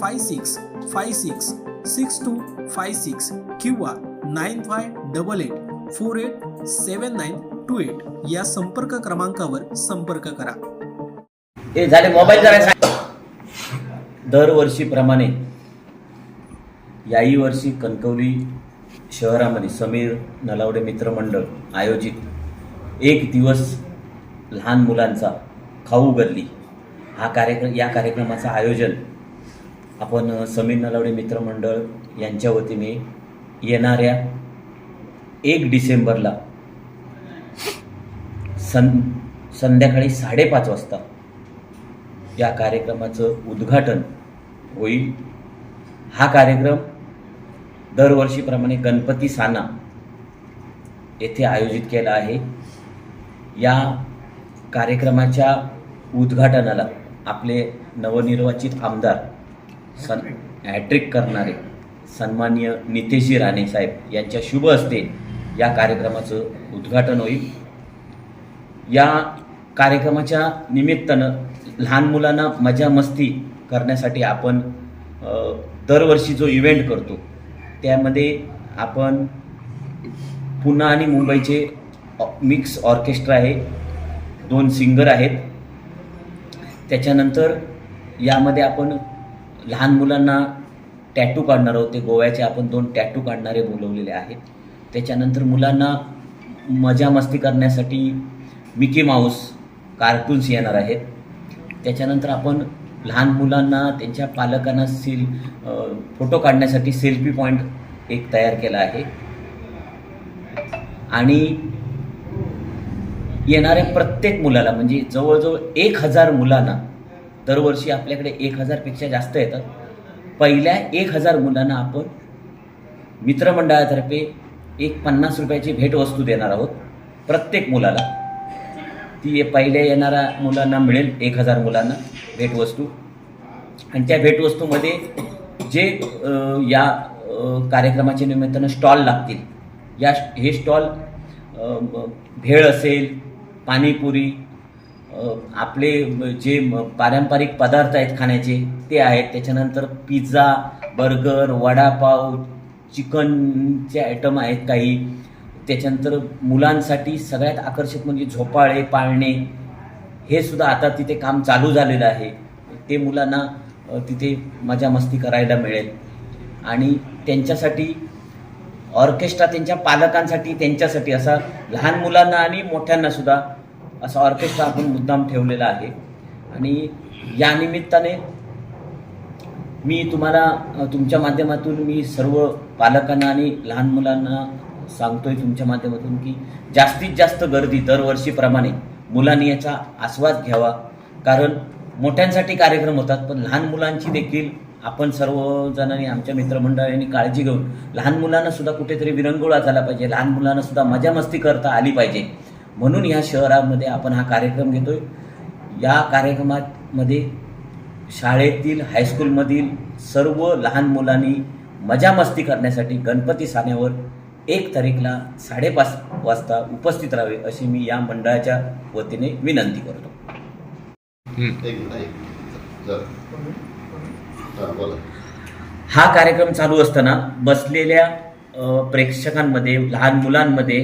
five six five six six two five six किंवा nine five double eight four eight seven nine two eight या संपर्क क्रमांकावर संपर्क करा. ते झाले मोबाईल दरवर्षीप्रमाणे याही वर्षी कणकवली शहरामध्ये समीर नलावडे मित्रमंडळ आयोजित एक दिवस लहान मुलांचा खाऊ गल्ली हा कार्यक्रम या कार्यक्रमाचं आयोजन आपण समीर नलावडे मित्रमंडळ यांच्या वतीने येणाऱ्या एक डिसेंबरला सं संध्याकाळी साडेपाच वाजता या कार्यक्रमाचं उद्घाटन होईल. हा कार्यक्रम दरवर्षीप्रमाणे गणपती साना येथे आयोजित केला आहे. या कार्यक्रमाच्या उद्घाटनाला आपले नवनिर्वाचित आमदार सन हॅट्रिक करणारे सन्माननीय नितेशजी राणे साहेब यांच्या शुभ हस्ते या कार्यक्रमाचं उद्घाटन होईल. या कार्यक्रमाच्या निमित्तानं लहान मुलांना मजा मस्ती करण्यासाठी आपण दरवर्षी जो इव्हेंट करतो त्यामध्ये आपण पुन्हा आणि मुंबईचे ऑ- मिक्स ऑर्केस्ट्रा आहे. दोन सिंगर आहेत. त्याच्यानंतर यामध्ये आपण लहान मुलांना टॅटू काढणार आहोत. ते गोव्याचे आपण दोन टॅटू काढणारे बोलवलेले आहेत. त्याच्यानंतर मुलांना मजा मस्ती करण्यासाठी मिकी माऊस कार्टून्स येणार आहेत. त्याच्यानंतर आपण लहान मुलांना त्यांच्या पालकांना सेल फोटो काढण्यासाठी सेल्फी पॉईंट एक तयार केला आहे. आणि येणाऱ्या प्रत्येक मुलाला म्हणजे जवळजवळ एक हजार मुलांना दरवर्षी आपल्याकडे एक हजारपेक्षा जास्त येतात. पहिल्या एक हजार मुलांना आपण मित्रमंडळातर्फे एक पन्नास रुपयाची भेटवस्तू देणार आहोत. प्रत्येक मुलाला. ती पहिल्या येणाऱ्या मुलांना मिळेल एक हजार मुलांना भेटवस्तू आणि त्या भेटवस्तूमध्ये जे या कार्यक्रमाच्या निमित्तानं स्टॉल लागतील. या हे स्टॉल भेळ असेल पाणीपुरी आपले जे म- पारंपरिक पदार्थ आहेत खाण्याचे ते आहेत. त्याच्यानंतर पिझ्झा बर्गर वडापाव चिकनचे आयटम आहेत काही. त्याच्यानंतर मुलांसाठी सगळ्यात आकर्षक म्हणजे झोपाळे पाळणे हे सुद्धा आता तिथे काम चालू झालेलं आहे. ते मुलांना तिथे मजा मस्ती करायला मिळेल. आणि त्यांच्यासाठी ऑर्केस्ट्रा त्यांच्या पालकांसाठी त्यांच्यासाठी असा लहान मुलांना आणि मोठ्यांना सुद्धा असा ऑर्केस्ट्रा आपण मुद्दाम ठेवलेला आहे. आणि या निमित्ताने मी तुम्हाला तुमच्या माध्यमातून मी सर्व पालकांना आणि लहान मुलांना सांगतोय तुमच्या माध्यमातून की जास्तीत जास्त गर्दी दरवर्षीप्रमाणे मुलांनी याचा आस्वाद घ्यावा. कारण मोठ्यांसाठी कार्यक्रम होतात पण लहान मुलांची देखील आपण सर्वजणांनी आमच्या मित्रमंडळांनी काळजी घेऊन लहान मुलांना सुद्धा कुठेतरी विरंगुळा झाला पाहिजे. लहान मुलांना सुद्धा मजा मस्ती करता आली पाहिजे. म्हणून या शहरामध्ये आपण हा कार्यक्रम घेतोय. या कार्यक्रमामध्ये शाळेतील हायस्कूलमधील सर्व लहान मुलांनी मजा मस्ती करण्यासाठी गणपती सानेवर एक तारीखला साडेपाच वाजता उपस्थित राहावे अशी मी या मंडळाच्या वतीने विनंती करतो. एक मिनिट एक जरा हा बोला. हा कार्यक्रम चालू असताना बसलेल्या प्रेक्षकांमध्ये लहान मुलांमध्ये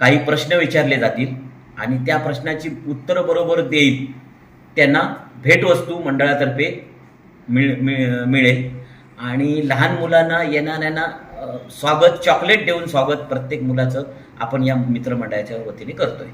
काही प्रश्न विचारले जातील आणि त्या प्रश्नाची उत्तरं बरोबर देईल त्यांना भेटवस्तू मंडळातर्फे मिळ मिळेल. आणि लहान मुलांना येणाऱ्यांना स्वागत चॉकलेट देऊन स्वागत प्रत्येक मुलाचं आपण या मित्रमंडळाच्या वतीने करतोय.